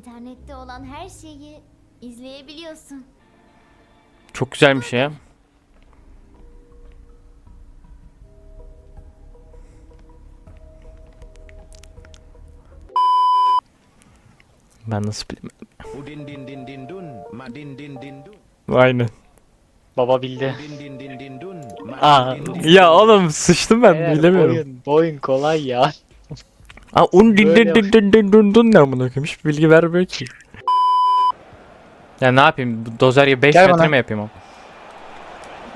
İnternette olan her şeyi izleyebiliyorsun. Çok güzelmiş ya. Ben nasıl bileyim? Udin din din din dun, ma din din din dun, Aynen. Baba bildi. din din din din dun, ma Aa, din din din. Ya oğlum sıçtım ben Beyler, bilemiyorum. Boyun, boyun kolay ya. Aa un din din din din din din din ne amına koyayım bilgi vermiyor ki. Ya ne yapayım? Bu Dozer gibi 5 Gel metre bana. mi yapayım o?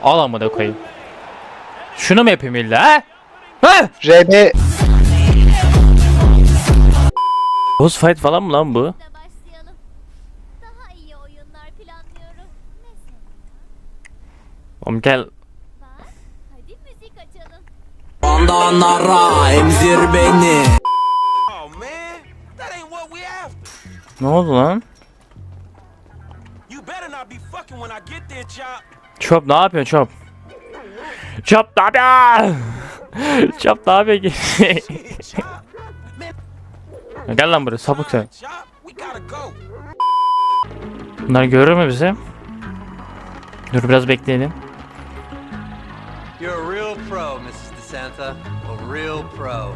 Al amına koyayım. Şunu mu yapayım illa ha? Ha? RB Boss fight falan mı lan bu? Da başlayalım. Daha iyi oyunlar planlıyorum. Mesela Oğlum gel. bak, hadi müzik açalım. Ondan ara emzir beni Ne oldu lan? Çop ne yapıyorsun Çop? Çop ne yapıyorsun? Çop ne yapıyorsun? Chop, Gel lan buraya sapık sen. Bunlar görür mü bizi? Dur biraz bekleyelim. You're a real pro, Mrs. DeSanta. A real pro.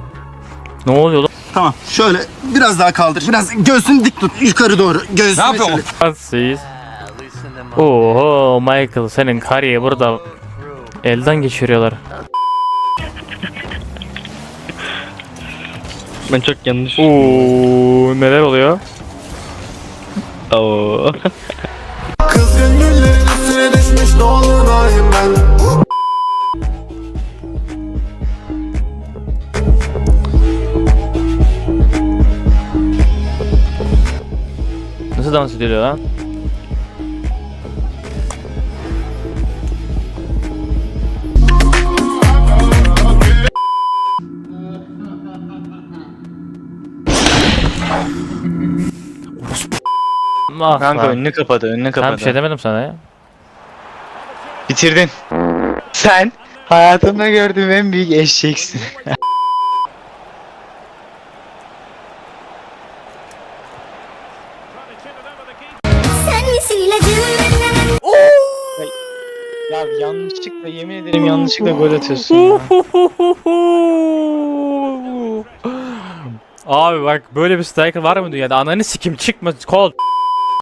Ne oluyor lan? Tamam şöyle biraz daha kaldır. Biraz göğsünü dik tut yukarı doğru. Göğsünü ne yapıyorsun? Siz. Oho Michael senin kariye burada elden geçiriyorlar. Ben çok yanlış. Oo neler oluyor? Oo. Nasıl dans ediyor lan? Ah Kanka lan. önünü kapadı, önünü kapadı. Tamam bir şey demedim sana ya. Bitirdin. Sen hayatımda gördüğüm en büyük eşeksin. Sen misin ilacım? ya yanlışlıkla yemin ederim yanlışlıkla gol atıyorsun ya. Abi bak böyle bir striker var mı dünyada? Ananı sikim çıkma kol.